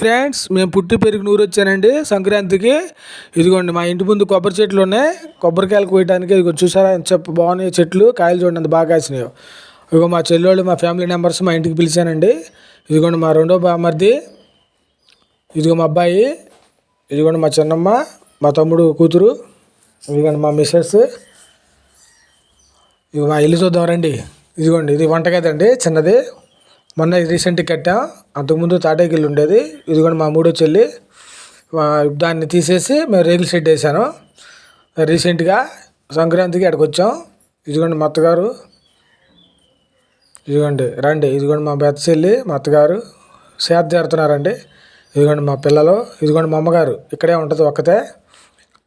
Friends మేము పుట్టి పెరిగి నూరు వచ్చానండి సంక్రాంతికి. ఇదిగోండి మా ఇంటి ముందు కొబ్బరి చెట్లు ఉన్నాయి. కొబ్బరికాయలు కోయడానికి ఇదిగో చూసారా చెప్పు చెప్ప బాగున్నాయి చెట్లు. కాయలు చూడండి అంత బాగా కాసినాయి. ఇదిగో మా చెల్లెళ్ళు మా ఫ్యామిలీ మెంబర్స్ మా ఇంటికి పిలిచానండి. ఇదిగోండి మా రెండో బామర్ది ఇదిగో మా అబ్బాయి. ఇదిగోండి మా చిన్నమ్మ మా తమ్ముడు కూతురు. ఇదిగోండి మా మిస్సెస్. ఇదిగో మా ఇల్లు చూద్దాం రండి. ఇదిగోండి ఇది వంటగదండి అండి చిన్నది. మొన్న రీసెంట్గా కట్టాం. అంతకుముందు తాటేకి ఉండేది. ఉండేది ఇదిగోండి మా మూడో చెల్లి. దాన్ని తీసేసి మేము రేకుల షెడ్ వేసాను. రీసెంట్గా సంక్రాంతికి ఇక్కడికి వచ్చాం. ఇదిగోండి మా అత్తగారు. ఇదిగోండి రండి. ఇదిగోండి మా పెద్ద చెల్లి మా అత్తగారు. సేద చేరుతున్నారండి ఇదిగోండి మా పిల్లలు. ఇదిగోండి మా అమ్మగారు. ఇక్కడే ఉంటుంది ఒక్కతే.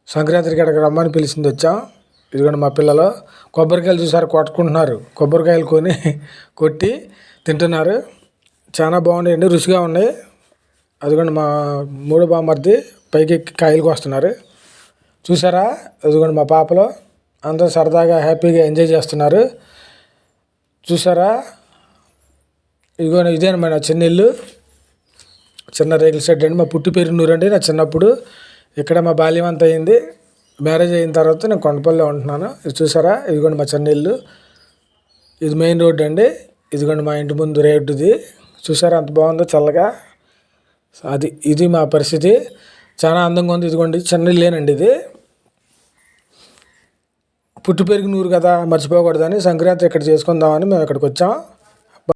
సంక్రాంతికి ఇక్కడికి రమ్మని పిలిచింది వచ్చాం. ఇదిగోండి మా పిల్లలు కొబ్బరికాయలు చూసారు కొట్టుకుంటున్నారు. కొబ్బరికాయలు కొని కొట్టి తింటున్నారు. చాలా బాగున్నాయండి రుచిగా ఉన్నాయి. అదిగోండి మా మూడో బామ్మర్ది పైకి ఎక్కి కాయలు చూసారా? అదిగోండి మా పాపలు అందరూ సరదాగా హ్యాపీగా ఎంజాయ్ చేస్తున్నారు. చూసారా? ఇదిగోండి ఇదేనమ్మా నా చిన్న ఇల్లు. చిన్న రేకుల షెడ్ అండి. మా పుట్టి పేరు అండి నా చిన్నప్పుడు. ఇక్కడ మా బాల్యం అంతా అయింది. మ్యారేజ్ అయిన తర్వాత నేను కొండపల్లిలో ఉంటున్నాను. ఇది చూసారా? ఇదిగోండి మా చిన్న ఇల్లు. ఇది మెయిన్ రోడ్ అండి. ఇదిగోండి మా ఇంటి ముందు రేటుది చూసారా అంత బాగుందో చల్లగా? అది ఇది మా పరిస్థితి. చాలా అందంగా ఉంది. ఇదిగోండి చిన్న ఇల్లేనండి ఇది. పుట్టి పెరిగి నూరు కదా మర్చిపోకూడదని సంక్రాంతి ఇక్కడ చేసుకుందామని మేము ఇక్కడికి వచ్చాం.